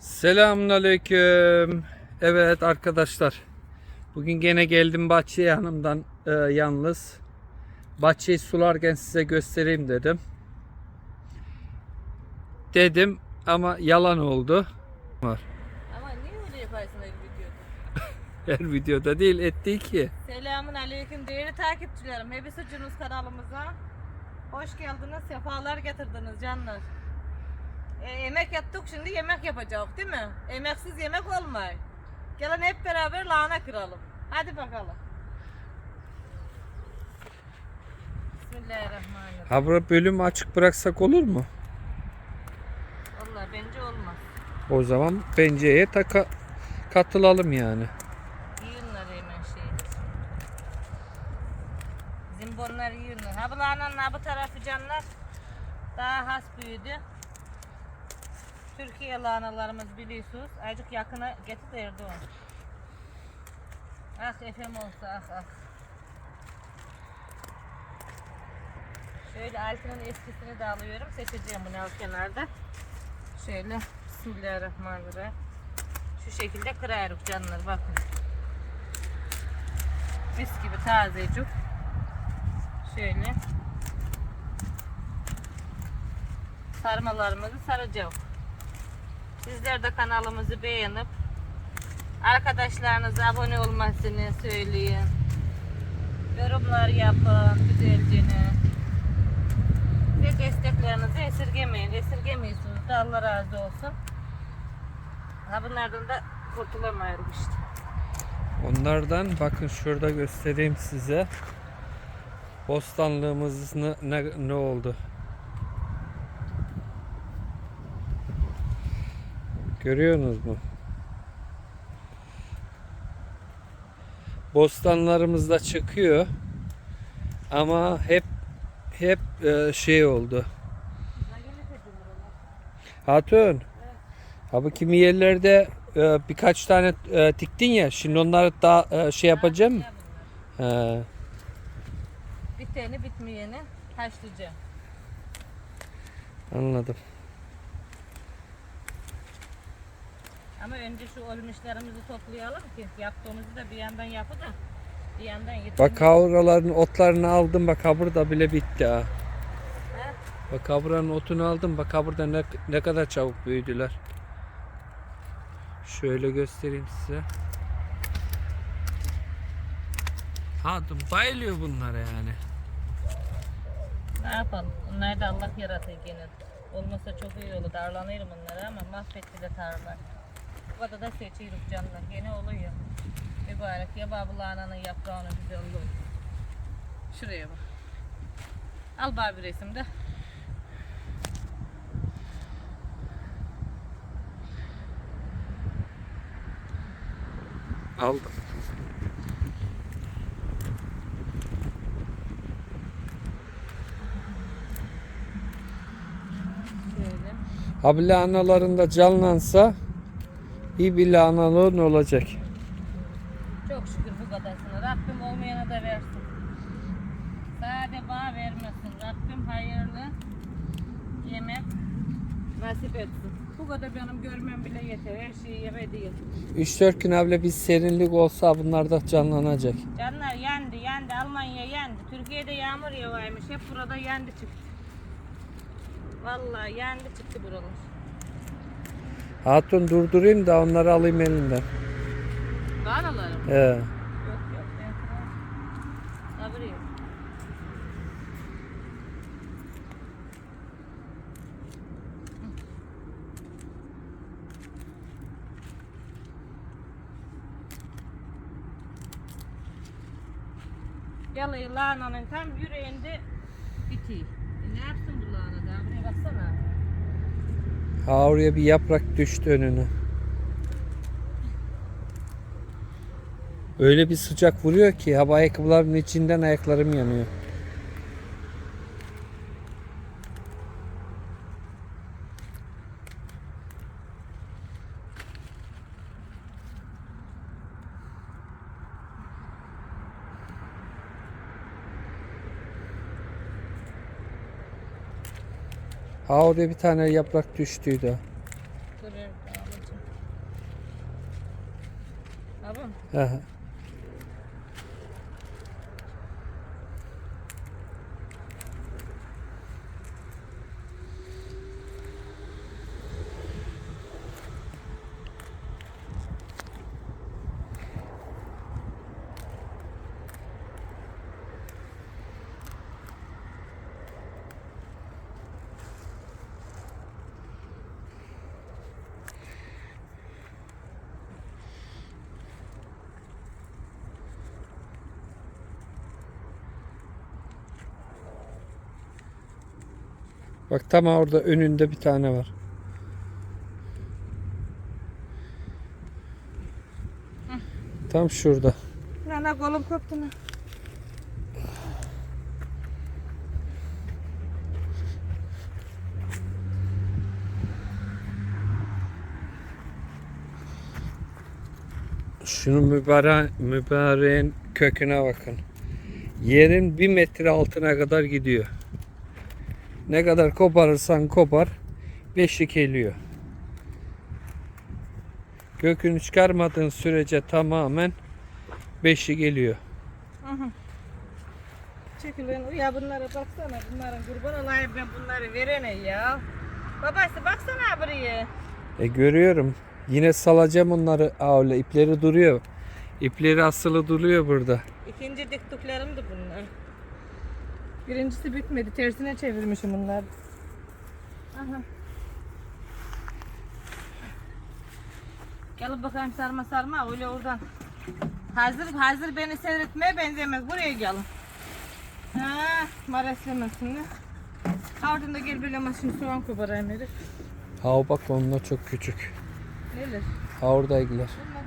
Selamünaleyküm. Evet arkadaşlar. Bugün gene geldim bahçeye hanımdan e, yalnız. Bahçeyi sularken size göstereyim dedim. Dedim ama yalan oldu. Var. Ama niye öyle yaparsın her videoda? Her videoda değil etti ki. Selamun aleyküm değerli takipçilerim. Hepsi Cunuz kanalımıza. Hoş geldiniz, sefalar getirdiniz canlar. E, emek yaptık şimdi yemek yapacağız değil mi? Emeksiz yemek olmay. Gelin hep beraber lahana kıralım. Hadi bakalım. Bismillahirrahmanirrahim. Ha bura bölümü açık bıraksak olur mu? Vallahi bence olmaz. O zaman benceye taka katılalım yani. Yiyinler hemen şeyi. Zimbonlar yiyinler. Ha bu lahananın ha bu tarafı canlar daha has büyüdü. Türkiye lahanalarımız biliyorsunuz. Azıcık yakına getir de Erdoğan. Ah efem olsa ah ah. Şöyle altının eskisini de alıyorum. Seçeceğim bunu alt kenarda. Şöyle Bismillahirrahmanirrahim. Şu şekilde kırarız canlar bakın. Mis gibi tazecik. Şöyle. Sarmalarımızı saracağız. Sizler de kanalımızı beğenip arkadaşlarınıza abone olmasını söyleyin. Yorumlar yapın güzelce. Ve desteklerinizi esirgemeyin. Esirgemiyorsunuz da Allah razı olsun. Ha bunlardan da kurtulamıyorum işte. Onlardan bakın şurada göstereyim size. Bostanlığımız ne, ne oldu? Görüyorsunuz mu? Bostanlarımız da çıkıyor. Ama hep hep e, şey oldu. Hatun. Abi kimi yerlerde e, birkaç tane e, diktin ya. Şimdi onları daha e, şey yapacağım mı? He. Biteni bitmeyeni haşlayacağım. Anladım. Ama önce şu ölmüşlerimizi toplayalım ki yaptığımızı da bir yandan yapı da bir yandan yitin. Bak kavraların otlarını aldım bak ha burada bile bitti ha. He? Bak kavranın otunu aldım bak ha burada ne, ne kadar çabuk büyüdüler. Şöyle göstereyim size. Hatun bayılıyor bunlara yani. Ne yapalım? Bunlar da Allah yaratıyor gene. Olmasa çok iyi olur. Darlanırım bunlara ama mahvetti de tarla. Kadar da seçiyoruz canlar. Gene oluyor. Mübarek ya babılananın yaprağının güzelliği. Şuraya bak. Al bari bir resim de. Aldım. Şöyle. Ha bir lahanalarında canlansa iyi bir lahanalığın olacak. Çok şükür bu kadarsına. Rabbim olmayana da versin. Sade bağ vermesin. Rabbim hayırlı yemek nasip etsin. Bu kadar benim görmem bile yeter. Her şeyi yeme değil. 3-4 gün evvel bir serinlik olsa bunlar da canlanacak. Canlar yendi, yendi. Almanya yendi. Türkiye'de yağmur yağıyormuş. Hep burada yendi çıktı. Vallahi yendi çıktı buralar. Hatun durdurayım da onları alayım elinden. Bağlalarım. He. Yok yok. Ben. Sabır yok. Tam yüreğinde bitiyor. E ne yapsın bu lahana da? Buraya baksana. Ha oraya bir yaprak düştü önüne. Öyle bir sıcak vuruyor ki hava ayakkabılarımın içinden ayaklarım yanıyor. Ha oraya bir tane yaprak düştüydü. Dur, Abim. He. Bak tam orada önünde bir tane var. Tam şurada. Nana kolum koptu lan. Şunun mübare mübareğin köküne bakın. Yerin bir metre altına kadar gidiyor. Ne kadar koparırsan kopar beşik geliyor. Kökünü çıkarmadığın sürece tamamen beşi geliyor. Çekilin ya bunlara baksana bunların kurban olayım ben bunları verene ya. Babası baksana buraya. E görüyorum. Yine salacağım onları. Öyle ipleri duruyor. İpleri asılı duruyor burada. İkinci diktiklerim de bunlar. Birincisi bitmedi. Tersine çevirmişim bunları. Aha. Gel bakayım sarma sarma öyle oradan. Hazır hazır beni seyretmeye benzemez. Buraya gelin. Ha, mareslemesini. Ardından da gel böyle maşını soğan koparayım herif. Ha bak onlar çok küçük. Neler? Ha oradaydılar. Bunlar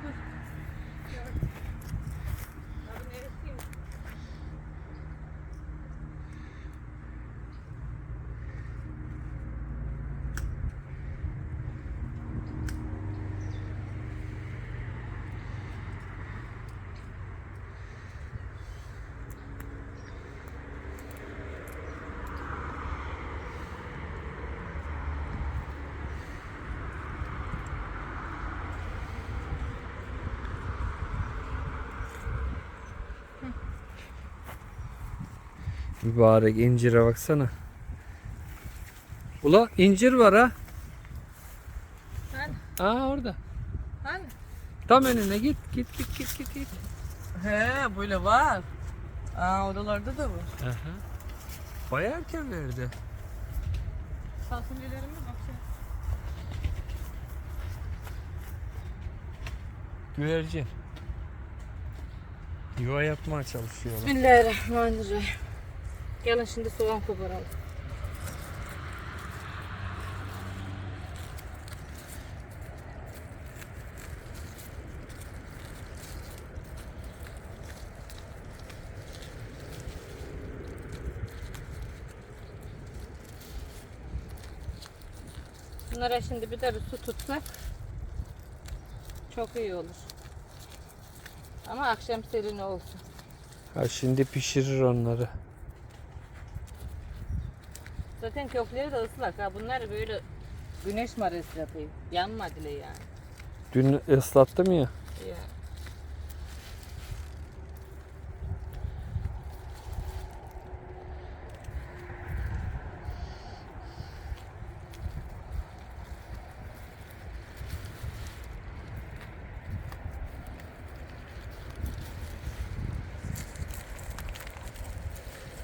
Mübarek incire baksana. Ula incir var ha. Hani? Aa orada. Hani? Tam önüne git git git git git git. He böyle var. Aa oralarda da var. Aha. Bayağı erken verdi. Fasulyelerime baksana. Güvercin. Yuva yapmaya çalışıyorlar. Bismillahirrahmanirrahim. Gelin şimdi soğan koparalım. Bunlara şimdi bir de bir su tutsak çok iyi olur. Ama akşam serin olsun. Ha şimdi pişirir onları. Zaten kökleri de ıslak ha. Bunlar böyle güneş maresi yapıyor. Yanmadılar yani. Dün ıslattım ya. ya.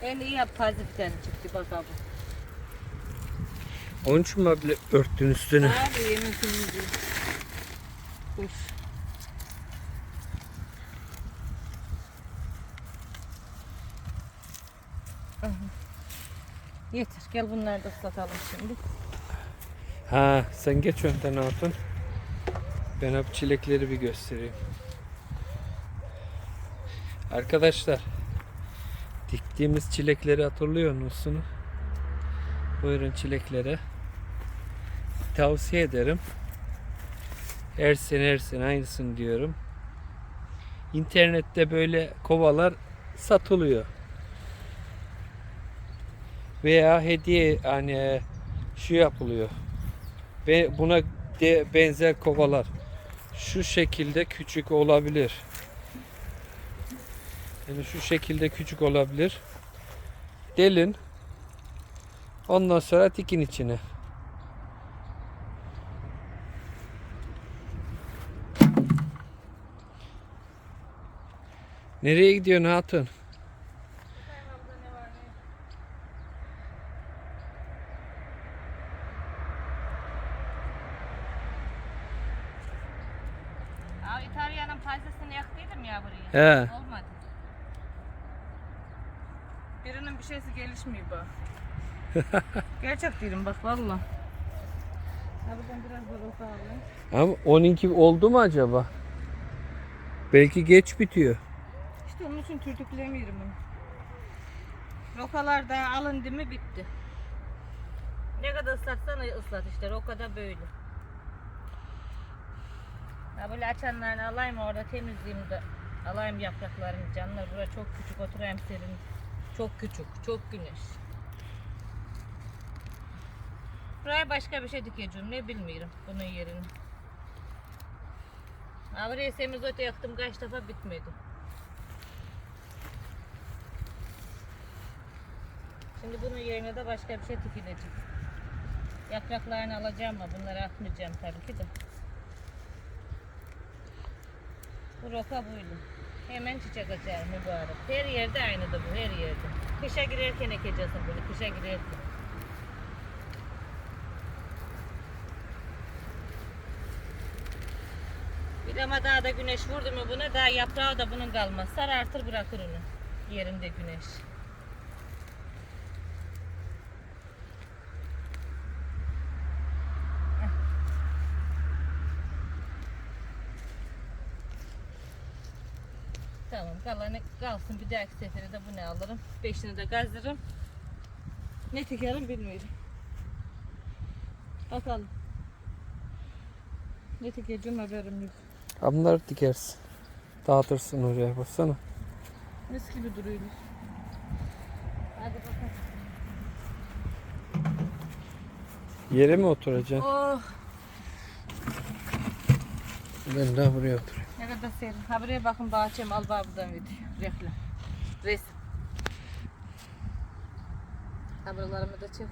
En iyi yap taziften çıktı bak abi. Onun için mi böyle örttün üstünü? Abi yemin temizliği. Kuş. Aha. Yeter gel bunları da ıslatalım şimdi. Ha sen geç önden hatun. Ben hep çilekleri bir göstereyim. Arkadaşlar diktiğimiz çilekleri hatırlıyor musunuz? Buyurun çileklere. Tavsiye ederim. Her sene her sene aynısını diyorum. İnternette böyle kovalar satılıyor. Veya hediye hani şu yapılıyor. Ve buna de benzer kovalar. şu şekilde küçük olabilir. Yani şu şekilde küçük olabilir. Delin. Ondan sonra dikin içine. Nereye gidiyorsun hatun? Aa, İtalya'nın yaktıydım ya buraya. He. Olmadı. Birinin bir şeysi gelişmiyor bak. Gerçek değilim bak valla. Ha buradan biraz da roka alayım. Ama 12 oldu mu acaba? Belki geç bitiyor. İşte onun için türtüklemiyorum bunu. Rokalar da alındı mı bitti. Ne kadar ıslatsan ıslat işte roka da böyle. Ha böyle açanlarını alayım orada temizleyeyim de alayım yapraklarını canlar. Bura çok küçük oturayım serin. Çok küçük, çok güneş. Buraya başka bir şey dikeceğim ne bilmiyorum bunun yerini. Ha buraya semizotu yaktım kaç defa bitmedi. Şimdi bunun yerine de başka bir şey dikilecek. Yapraklarını alacağım ama bunları atmayacağım tabii ki de. Bu roka buydu. Hemen çiçek açar mübarek. Her yerde aynı da bu her yerde. Kışa girerken ekeceksin bunu kışa girerken. Bir de ama daha da güneş vurdu mu buna daha yaprağı da bunun kalmaz. Sarartır bırakır onu yerinde güneş. Tamam kalanı kalsın bir dahaki sefere de bunu alırım. Beşini de gazdırırım. Ne tikerim bilmiyorum. Bakalım. Ne tikeceğim haberim yok. Ha, Bunları dikersin. Dağıtırsın oraya baksana. Mis gibi duruyor. Hadi bakalım. Yere mi oturacaksın? Oh Ben de buraya oturayım. ne kadar serin. Ha buraya bakın bahçem al buradan video. Reklam. Resim. Ha buralarımı da çek.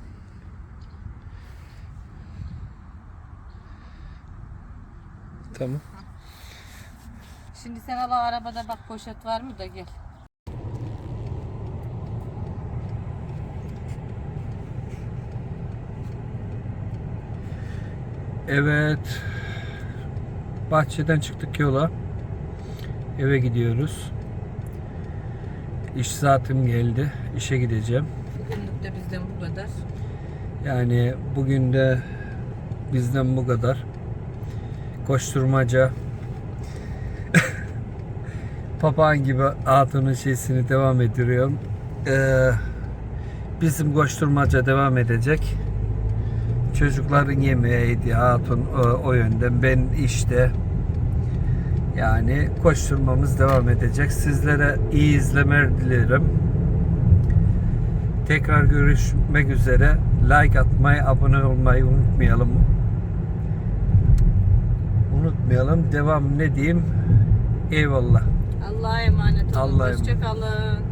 Tamam. Şimdi sen al arabada bak poşet var mı da gel. Evet. Bahçeden çıktık yola. Eve gidiyoruz. İş saatim geldi. İşe gideceğim. Bugünlük de bizden bu kadar. Yani bugün de bizden bu kadar. Koşturmaca. Papağan gibi hatunun şeysini devam ettiriyorum. Ee, bizim koşturmaca devam edecek. Çocukların yemeğiydi hatun o, o yönden. Ben işte yani koşturmamız devam edecek. Sizlere iyi izlemeler dilerim. Tekrar görüşmek üzere. Like atmayı, abone olmayı unutmayalım. Unutmayalım. Devam ne diyeyim? Eyvallah. Allah'a emanet olun. Allah'a emanet. Hoşçakalın.